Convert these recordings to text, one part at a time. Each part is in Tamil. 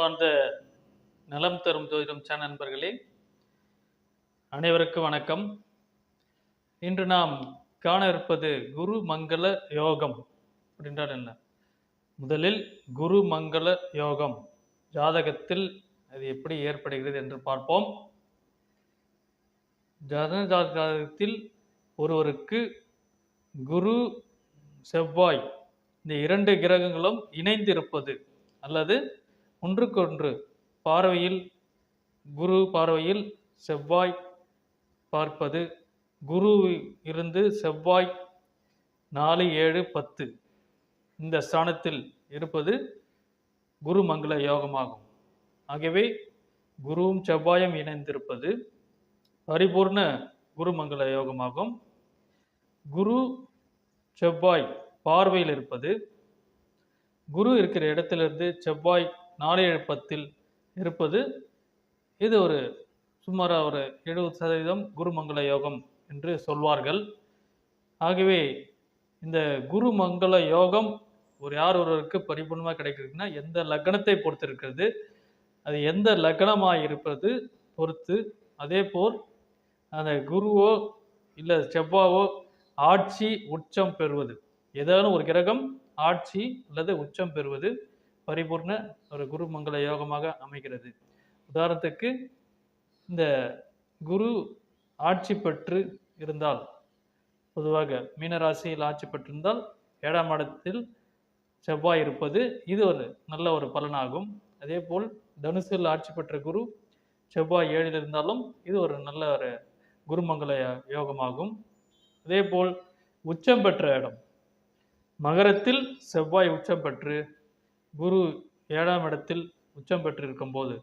அன்பார்ந்த நலம் தரும் ஜோதிடம் சேனல் நண்பர்களே அனைவருக்கும் வணக்கம். இன்று நாம் காண இருப்பது குரு மங்கள யோகம் அப்படின்றால் என்ன? முதலில் குரு மங்கள யோகம். ஜாதகத்தில் அது எப்படி ஏற்படுகிறது என்று பார்ப்போம். ஜாதக ஜாதகத்தில் ஒருவருக்கு குரு செவ்வாய் இந்த இரண்டு கிரகங்களும் இணைந்திருப்பது அல்லது ஒன்றுக்கொன்று பார்வையில் குரு பார்வையில் செவ்வாய் பார்ப்பது. குரு இருந்து செவ்வாய் நாலு ஏழு பத்து. இந்த ஸ்தானத்தில் இருப்பது குரு மங்கள யோகமாகும். ஆகவே குருவும் செவ்வாயும் இணைந்திருப்பது பரிபூர்ண குரு மங்கள யோகமாகும். குரு செவ்வாய் பார்வையில் இருப்பது. குரு இருக்கிற இடத்திலிருந்து செவ்வாய் நாளையெழுப்பத்தில் இருப்பது இது ஒரு சுமாராக ஒரு எழுபது சதவீதம் குருமங்கள யோகம் என்று சொல்வார்கள். ஆகவே இந்த குருமங்கள யோகம் ஒரு யார் ஒருவருக்கு பரிபூர்ணமாக கிடைக்கிறதுனா எந்த லக்னத்தை பொறுத்து இருக்கிறது அது எந்த லக்னமாக இருப்பது பொறுத்து. அதே போல் அந்த குருவோ இல்லை செவ்வாவோ ஆட்சி உச்சம் பெறுவது. ஏதாவது ஒரு கிரகம் ஆட்சி அல்லது உச்சம் பெறுவது. பரிபூர்ண ஒரு குரு மங்கள யோகமாக அமைகிறது. உதாரணத்துக்கு இந்த குரு ஆட்சி பெற்று இருந்தால் பொதுவாக மீனராசியில் ஆட்சி பெற்றிருந்தால் ஏழாம் இடத்தில் செவ்வாய் இருப்பது இது ஒரு நல்ல ஒரு பலனாகும். அதே போல் தனுசில் ஆட்சி பெற்ற குரு செவ்வாய் ஏழில் இருந்தாலும் இது ஒரு நல்ல ஒரு குருமங்கல யோகமாகும். அதே போல் உச்சம் பெற்ற இடம். மகரத்தில் செவ்வாய் உச்சம் பெற்று குரு ஏழாம் இடத்தில் உச்சம் பெற்றிருக்கும் போது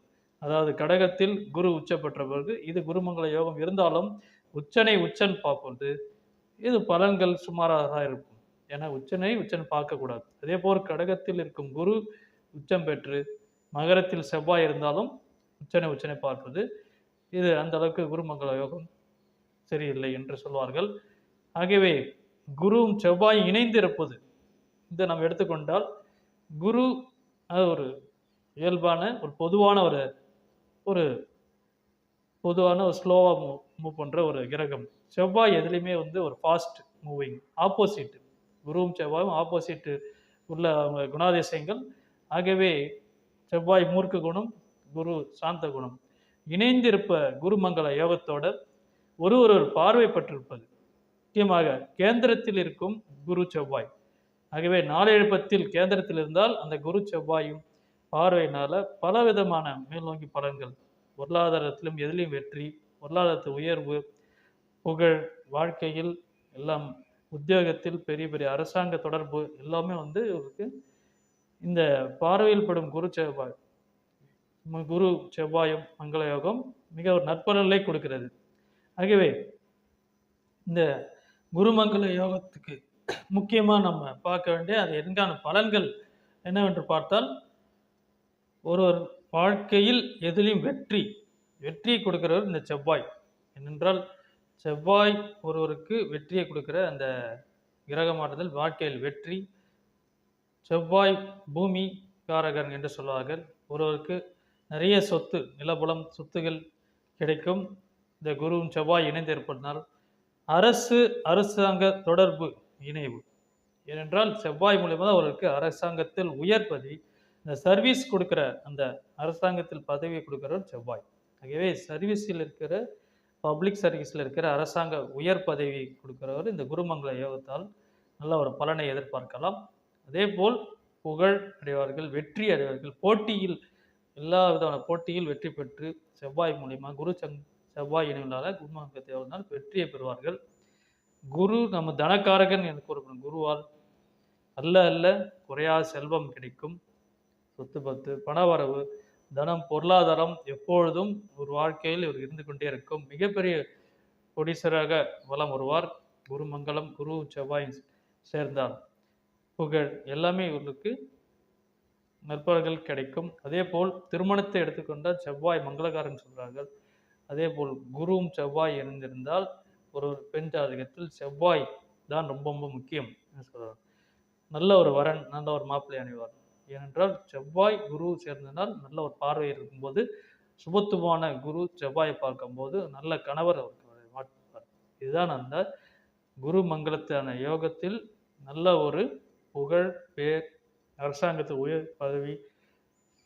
அதாவது கடகத்தில் குரு உச்சம் பெற்ற பிறகு இது குருமங்கள யோகம் இருந்தாலும் உச்சனை உச்சன் பார்ப்பது இது பலன்கள் சுமாராக தான் இருக்கும். ஏன்னா உச்சனை உச்சன் பார்க்கக்கூடாது. அதே போல் கடகத்தில் இருக்கும் குரு உச்சம் பெற்று மகரத்தில் செவ்வாய் இருந்தாலும் உச்சனை உச்சனை பார்ப்பது இது அந்த அளவுக்கு குருமங்கள யோகம் சரியில்லை என்று சொல்வார்கள். ஆகவே குருவும் செவ்வாய் இணைந்து இருப்பது இதை நாம் எடுத்துக்கொண்டால் குரு அது ஒரு இயல்பான ஒரு பொதுவான ஒரு ஒரு பொதுவான ஒரு ஸ்லோவாக மூவ் மூவ் பண்ணுற ஒரு கிரகம். செவ்வாய் எதுலேயுமே வந்து ஒரு ஃபாஸ்ட் மூவிங் ஆப்போசிட் குருவும் செவ்வாயும் ஆப்போசிட் உள்ள அவங்க குணாதிசயங்கள். ஆகவே செவ்வாய் மூர்க்க குணம் குரு சாந்த குணம். இணைந்திருப்ப குருமங்கள யோகத்தோட ஒரு ஒரு பார்வை பற்றிருப்பது முக்கியமாக கேந்திரத்தில் இருக்கும் குரு செவ்வாய். ஆகவே நாலு பத்தில் கேந்திரத்தில் இருந்தால் அந்த குரு செவ்வாயும் பார்வையினால பல விதமான மேல்நோக்கி பலன்கள் பொருளாதாரத்திலும் எதிலையும் வெற்றி பொருளாதாரத்து உயர்வு புகழ் வாழ்க்கையில் எல்லாம் உத்தியோகத்தில் பெரிய பெரிய அரசாங்க தொடர்பு எல்லாமே வந்து இவருக்கு இந்த பார்வையில் படும் குரு செவ்வாய் குரு செவ்வாயும் மங்கள யோகம் மிக ஒரு நற்பலன்களை கொடுக்கிறது. ஆகவே இந்த குருமங்கள யோகத்துக்கு முக்கியமாக நம்ம பார்க்க வேண்டிய அது எங்கான பலன்கள் என்னவென்று பார்த்தால் ஒருவர் வாழ்க்கையில் எதிலையும் வெற்றி வெற்றியை கொடுக்கிறவர் இந்த செவ்வாய். ஏனென்றால் செவ்வாய் ஒருவருக்கு வெற்றியை கொடுக்கிற அந்த கிரகமாறுதல் வாழ்க்கையில் வெற்றி செவ்வாய் பூமி காரகன் என்று சொல்வார்கள். ஒருவருக்கு நிறைய சொத்து நிலபுலம் சொத்துகள் கிடைக்கும். இந்த குருவும் செவ்வாய் இணைந்து இருப்பதனால் அரசு அரசாங்க தொடர்பு இணைவு. ஏனென்றால் செவ்வாய் மூலியமாக தான் அவர்களுக்கு அரசாங்கத்தில் உயர் பதவி இந்த சர்வீஸ் கொடுக்குற அந்த அரசாங்கத்தில் பதவியை கொடுக்குறவர் செவ்வாய். ஆகவே சர்வீஸில் இருக்கிற பப்ளிக் சர்வீஸில் இருக்கிற அரசாங்க உயர் பதவி கொடுக்குறவர் இந்த குருமங்கல யோகத்தால் நல்ல ஒரு பலனை எதிர்பார்க்கலாம். அதே போல் புகழ் அடைவார்கள் வெற்றி அடைவார்கள். போட்டியில் எல்லா விதமான போட்டியில் வெற்றி பெற்று செவ்வாய் மூலியமா குரு சங் செவ்வாய் இணைவினால குருமங்கலத்தை யோகத்தினால் வெற்றியை பெறுவார்கள். குரு நம்ம தனக்காரகன் என்று கூறப்படும் குருவால் அல்ல அல்ல குறையா செல்வம் கிடைக்கும். சொத்து பத்து பணவரவு தனம் பொருளாதாரம் எப்பொழுதும் ஒரு வாழ்க்கையில் இவர் இருந்து கொண்டே இருக்கும். மிகப்பெரிய கொடிசராக வலம் வருவார். குருமங்கலம் குரு செவ்வாய் சேர்ந்தார். புகழ் எல்லாமே இவர்களுக்கு நற்பலன்கள் கிடைக்கும். அதே போல் திருமணத்தை எடுத்துக்கொண்டால் செவ்வாய் மங்களகாரன் சொல்கிறார்கள் அதே போல் குருவும் செவ்வாய் இணைந்திருந்தால் ஒரு பெண் ஜாதகத்தில் செவ்வாய் தான் ரொம்ப ரொம்ப முக்கியம் என்ன சொல்கிறார் நல்ல ஒரு வரன் நல்ல ஒரு மாப்பிள்ளை அணிவார். ஏனென்றால் செவ்வாய் குரு சேர்ந்தனால் நல்ல ஒரு பார்வை இருக்கும்போது சுபத்துவமான குரு செவ்வாயை பார்க்கும்போது நல்ல கணவர் அவருக்கு மாட்டுவார் இதுதான் அந்த குரு மங்களத்தான யோகத்தில் நல்ல ஒரு புகழ் பேர் அரசாங்கத்து உயர் பதவி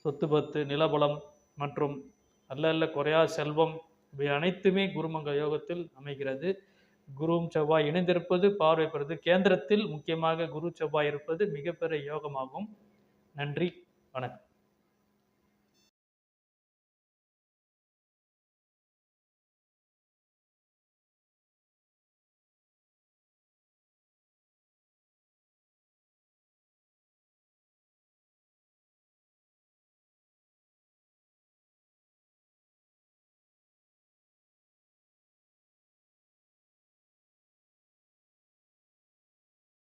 சொத்து பத்து நிலபலம் மற்றும் நல்ல நல்ல குறையா செல்வம் இவை அனைத்துமே குருமங்க யோகத்தில் அமைகிறது. குருவும் செவ்வாய் இணைந்திருப்பது பார்வை பெறுவது கேந்திரத்தில் முக்கியமாக குரு செவ்வாய் இருப்பது மிகப்பெரிய யோகமாகும். நன்றி வணக்கம்.